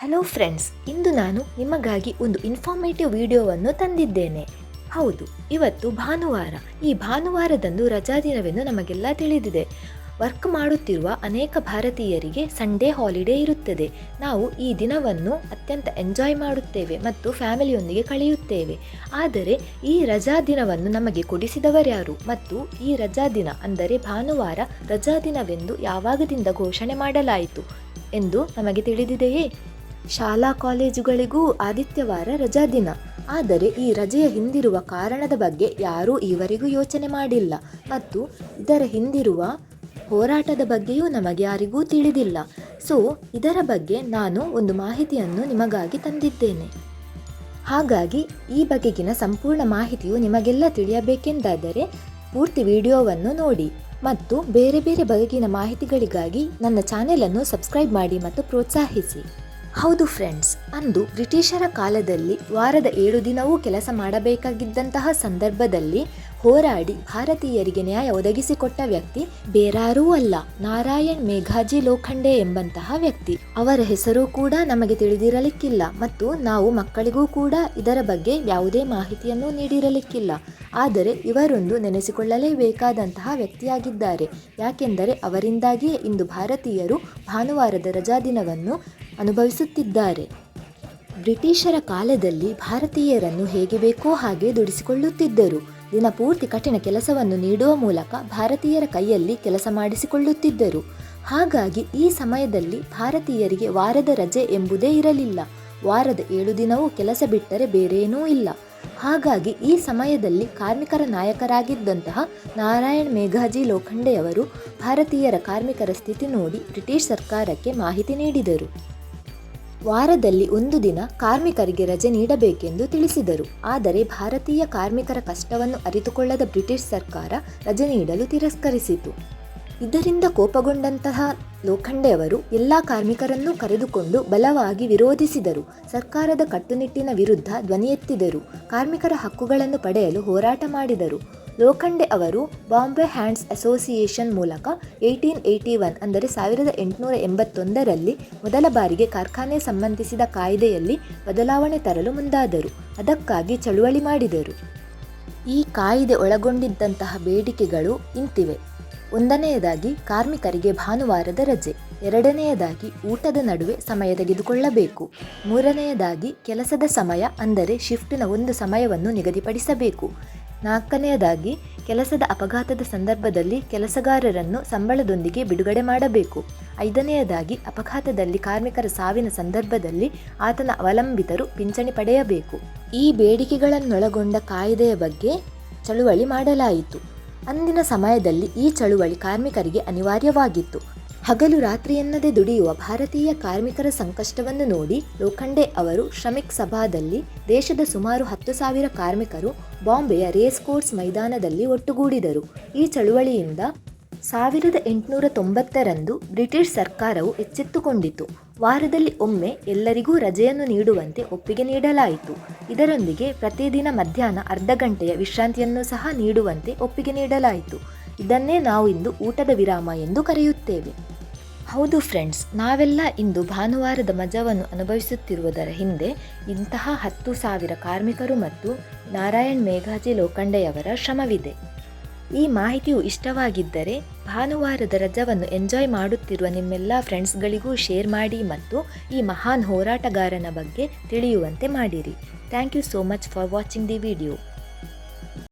Hello friends ಇಂದು ನಾನು ನಿಮಗಾಗಿ ಒಂದು ಇನ್ಫಾರ್ಮೇಟಿವ್ ವಿಡಿಯೋವನ್ನು ತಂದಿದ್ದೇನೆ. ಹೌದು, ಇವತ್ತು ಭಾನುವಾರ. ಈ ಭಾನುವಾರದಂದು ರಜಾದಿನವೆಂದು ನಮಗೆಲ್ಲ ತಿಳಿದಿದೆ. ವರ್ಕ್ ಮಾಡುತ್ತಿರುವ ಅನೇಕ ಭಾರತೀಯರಿಗೆ ಸಂಡೇ ಹಾಲಿಡೇ ಇರುತ್ತದೆ. ನಾವು ಈ ದಿನವನ್ನು ಅತ್ಯಂತ ಎಂಜಾಯ್ ಮಾಡುತ್ತೇವೆ ಮತ್ತು ಫ್ಯಾಮಿಲಿಯೊಂದಿಗೆ ಕಳೆಯುತ್ತೇವೆ. ಆದರೆ, ಈ ರಜಾ ದಿನವನ್ನು ನಮಗೆ ಕೊಡಿಸಿದವರ್ಯಾರು ಮತ್ತು ಈ ರಜಾ ದಿನ ಅಂದರೆ ಭಾನುವಾರ ರಜಾ ದಿನವೆಂದು ಯಾವಾಗದಿಂದ ಘೋಷಣೆ ಮಾಡಲಾಯಿತು ಎಂದು ನಮಗೆ ತಿಳಿದಿದೆಯೇ? ಶಾಲಾ ಕಾಲೇಜುಗಳಿಗೂ ಆದಿತ್ಯವಾರ ರಜಾ ದಿನ. ಆದರೆ ಈ ರಜೆಯ ಹಿಂದಿರುವ ಕಾರಣದ ಬಗ್ಗೆ ಯಾರೂ ಈವರೆಗೂ ಯೋಚನೆ ಮಾಡಿಲ್ಲ. ಮತ್ತು ಇದರ ಹಿಂದಿರುವ ಹೋರಾಟದ ಬಗ್ಗೆಯೂ ನಮಗೆ ಯಾರಿಗೂ ತಿಳಿದಿಲ್ಲ. ಸೊ, ಇದರ ಬಗ್ಗೆ ನಾನು ಒಂದು ಮಾಹಿತಿಯನ್ನು ನಿಮಗಾಗಿ ತಂದಿದ್ದೇನೆ. ಹಾಗಾಗಿ, ಈ ಬಗೆಗಿನ ಸಂಪೂರ್ಣ ಮಾಹಿತಿಯು ನಿಮಗೆಲ್ಲ ತಿಳಿಯಬೇಕೆಂದಾದರೆ, ಪೂರ್ತಿ ವಿಡಿಯೋವನ್ನು ನೋಡಿ. ಮತ್ತು ಬೇರೆ ಬೇರೆ ಬಗೆಗಿನ ಮಾಹಿತಿಗಳಿಗಾಗಿ ನನ್ನ ಚಾನೆಲನ್ನು ಸಬ್ಸ್ಕ್ರೈಬ್ ಮಾಡಿ ಮತ್ತು ಪ್ರೋತ್ಸಾಹಿಸಿ. ಹೌದು ಫ್ರೆಂಡ್ಸ್, ಅಂದು ಬ್ರಿಟಿಷರ ಕಾಲದಲ್ಲಿ ವಾರದ ಏಳು ದಿನವೂ ಕೆಲಸ ಮಾಡಬೇಕಾಗಿದ್ದಂತಹ ಸಂದರ್ಭದಲ್ಲಿ ಹೋರಾಡಿ ಭಾರತೀಯರಿಗೆ ನ್ಯಾಯ ಒದಗಿಸಿಕೊಟ್ಟ ವ್ಯಕ್ತಿ ಬೇರಾರೂ ಅಲ್ಲ, ನಾರಾಯಣ್ ಮೇಘಾಜಿ ಲೋಖಂಡೆ ಎಂಬಂತಹ ವ್ಯಕ್ತಿ. ಅವರ ಹೆಸರು ಕೂಡ ನಮಗೆ ತಿಳಿದಿರಲಿಕ್ಕಿಲ್ಲ ಮತ್ತು ನಾವು ಮಕ್ಕಳಿಗೂ ಕೂಡ ಇದರ ಬಗ್ಗೆ ಯಾವುದೇ ಮಾಹಿತಿಯನ್ನು ನೀಡಿರಲಿಕ್ಕಿಲ್ಲ. ಆದರೆ ಇವರೊಂದು ನೆನೆಸಿಕೊಳ್ಳಲೇಬೇಕಾದಂತಹ ವ್ಯಕ್ತಿಯಾಗಿದ್ದಾರೆ. ಯಾಕೆಂದರೆ ಅವರಿಂದಾಗಿಯೇ ಇಂದು ಭಾರತೀಯರು ಭಾನುವಾರದ ರಜಾದಿನವನ್ನು ಅನುಭವಿಸುತ್ತಿದ್ದಾರೆ. ಬ್ರಿಟಿಷರ ಕಾಲದಲ್ಲಿ ಭಾರತೀಯರನ್ನು ಹೇಗೆ ಬೇಕೋ ಹಾಗೆ ದುಡಿಸಿಕೊಳ್ಳುತ್ತಿದ್ದರು. ದಿನಪೂರ್ತಿ ಕಠಿಣ ಕೆಲಸವನ್ನು ನೀಡುವ ಮೂಲಕ ಭಾರತೀಯರ ಕೈಯಲ್ಲಿ ಕೆಲಸ ಮಾಡಿಸಿಕೊಳ್ಳುತ್ತಿದ್ದರು. ಹಾಗಾಗಿ ಈ ಸಮಯದಲ್ಲಿ ಭಾರತೀಯರಿಗೆ ವಾರದ ರಜೆ ಎಂಬುದೇ ಇರಲಿಲ್ಲ. ವಾರದ ಏಳು ದಿನವೂ ಕೆಲಸ ಬಿಟ್ಟರೆ ಬೇರೇನೂ ಇಲ್ಲ. ಹಾಗಾಗಿ ಈ ಸಮಯದಲ್ಲಿ ಕಾರ್ಮಿಕರ ನಾಯಕರಾಗಿದ್ದಂತಹ ನಾರಾಯಣ್ ಮೇಘಾಜಿ ಲೋಖಂಡೆಯವರು ಭಾರತೀಯರ ಕಾರ್ಮಿಕರ ಸ್ಥಿತಿ ನೋಡಿ ಬ್ರಿಟಿಷ್ ಸರ್ಕಾರಕ್ಕೆ ಮಾಹಿತಿ ನೀಡಿದರು. ವಾರದಲ್ಲಿ ಒಂದು ದಿನ ಕಾರ್ಮಿಕರಿಗೆ ರಜೆ ನೀಡಬೇಕೆಂದು ತಿಳಿಸಿದರು. ಆದರೆ ಭಾರತೀಯ ಕಾರ್ಮಿಕರ ಕಷ್ಟವನ್ನು ಅರಿತುಕೊಳ್ಳದ ಬ್ರಿಟಿಷ್ ಸರ್ಕಾರ ರಜೆ ನೀಡಲು ತಿರಸ್ಕರಿಸಿತು. ಇದರಿಂದ ಕೋಪಗೊಂಡಂತಹ ಲೋಖಂಡೆಯವರು ಎಲ್ಲ ಕಾರ್ಮಿಕರನ್ನೂ ಕರೆದುಕೊಂಡು ಬಲವಾಗಿ ವಿರೋಧಿಸಿದರು. ಸರ್ಕಾರದ ಕಟ್ಟುನಿಟ್ಟಿನ ವಿರುದ್ಧ ಧ್ವನಿ ಎತ್ತಿದರು ಕಾರ್ಮಿಕರ ಹಕ್ಕುಗಳನ್ನು ಪಡೆಯಲು ಹೋರಾಟ ಮಾಡಿದರು. ಲೋಖಂಡೆ ಅವರು ಬಾಂಬೆ ಹ್ಯಾಂಡ್ಸ್ ಅಸೋಸಿಯೇಷನ್ ಮೂಲಕ ಏಯ್ಟೀನ್ ಏಯ್ಟಿ ಒನ್ ಅಂದರೆ ಸಾವಿರದ ಎಂಟುನೂರ ಎಂಬತ್ತೊಂದರಲ್ಲಿ ಮೊದಲ ಬಾರಿಗೆ ಕಾರ್ಖಾನೆ ಸಂಬಂಧಿಸಿದ ಕಾಯ್ದೆಯಲ್ಲಿ ಬದಲಾವಣೆ ತರಲು ಮುಂದಾದರು. ಅದಕ್ಕಾಗಿ ಚಳುವಳಿ ಮಾಡಿದರು. ಈ ಕಾಯಿದೆ ಒಳಗೊಂಡಿದ್ದಂತಹ ಬೇಡಿಕೆಗಳು ಇಂತಿವೆ. ಒಂದನೆಯದಾಗಿ, ಕಾರ್ಮಿಕರಿಗೆ ಭಾನುವಾರದ ರಜೆ, ಎರಡನೆಯದಾಗಿ ಊಟದ ನಡುವೆ ಸಮಯ ತೆಗೆದುಕೊಳ್ಳಬೇಕು, ಮೂರನೆಯದಾಗಿ ಕೆಲಸದ ಸಮಯ ಅಂದರೆ ಶಿಫ್ಟಿನ ಒಂದು ಸಮಯವನ್ನು ನಿಗದಿಪಡಿಸಬೇಕು. ನಾಲ್ಕನೆಯದಾಗಿ, ಕೆಲಸದ ಅಪಘಾತದ ಸಂದರ್ಭದಲ್ಲಿ ಕೆಲಸಗಾರರನ್ನು ಸಂಬಳದೊಂದಿಗೆ ಬಿಡುಗಡೆ ಮಾಡಬೇಕು. ಐದನೆಯದಾಗಿ, ಅಪಘಾತದಲ್ಲಿ ಕಾರ್ಮಿಕರ ಸಾವಿನ ಸಂದರ್ಭದಲ್ಲಿ ಆತನ ಅವಲಂಬಿತರು ಪಿಂಚಣಿ ಪಡೆಯಬೇಕು. ಈ ಬೇಡಿಕೆಗಳನ್ನೊಳಗೊಂಡ ಕಾಯ್ದೆಯ ಬಗ್ಗೆ ಚಳುವಳಿ ಮಾಡಲಾಯಿತು. ಅಂದಿನ ಸಮಯದಲ್ಲಿ ಈ ಚಳುವಳಿ ಕಾರ್ಮಿಕರಿಗೆ ಅನಿವಾರ್ಯವಾಗಿತ್ತು. ಹಗಲು ರಾತ್ರಿಯೆನ್ನದೆ ದುಡಿಯುವ ಭಾರತೀಯ ಕಾರ್ಮಿಕರ ಸಂಕಷ್ಟವನ್ನು ನೋಡಿ ಲೋಖಂಡೆ ಅವರು ಶ್ರಮಿಕ್ ಸಭಾದಲ್ಲಿ ದೇಶದ ಸುಮಾರು ಹತ್ತು ಸಾವಿರ ಕಾರ್ಮಿಕರು ಬಾಂಬೆಯ ರೇಸ್ ಕೋರ್ಸ್ ಮೈದಾನದಲ್ಲಿ ಒಟ್ಟುಗೂಡಿದರು. ಈ ಚಳುವಳಿಯಿಂದ ಸಾವಿರದ ಎಂಟುನೂರ ತೊಂಬತ್ತರಂದು ಬ್ರಿಟಿಷ್ ಸರ್ಕಾರವು ಎಚ್ಚೆತ್ತುಕೊಂಡಿತು. ವಾರದಲ್ಲಿ ಒಮ್ಮೆ ಎಲ್ಲರಿಗೂ ರಜೆಯನ್ನು ನೀಡುವಂತೆ ಒಪ್ಪಿಗೆ ನೀಡಲಾಯಿತು. ಇದರೊಂದಿಗೆ ಪ್ರತಿದಿನ ಮಧ್ಯಾಹ್ನ ಅರ್ಧ ಗಂಟೆಯ ವಿಶ್ರಾಂತಿಯನ್ನು ಸಹ ನೀಡುವಂತೆ ಒಪ್ಪಿಗೆ ನೀಡಲಾಯಿತು. ಇದನ್ನೇ ನಾವು ಇಂದು ಊಟದ ವಿರಾಮ ಎಂದು ಕರೆಯುತ್ತೇವೆ. ಹೌದು ಫ್ರೆಂಡ್ಸ್, ನಾವೆಲ್ಲ ಇಂದು ಭಾನುವಾರದ ಮಜವನ್ನು ಅನುಭವಿಸುತ್ತಿರುವುದರ ಹಿಂದೆ ಇಂತಹ ಹತ್ತು ಸಾವಿರ ಕಾರ್ಮಿಕರು ಮತ್ತು ನಾರಾಯಣ್ ಮೇಘಾಜಿ ಲೋಖಂಡೆಯವರ ಶ್ರಮವಿದೆ. ಈ ಮಾಹಿತಿಯು ಇಷ್ಟವಾಗಿದ್ದರೆ ಭಾನುವಾರದ ರಜವನ್ನು ಎಂಜಾಯ್ ಮಾಡುತ್ತಿರುವ ನಿಮ್ಮೆಲ್ಲ ಫ್ರೆಂಡ್ಸ್ಗಳಿಗೂ ಶೇರ್ ಮಾಡಿ ಮತ್ತು ಈ ಮಹಾನ್ ಹೋರಾಟಗಾರನ ಬಗ್ಗೆ ತಿಳಿಯುವಂತೆ ಮಾಡಿರಿ. Thank you so much for watching the video.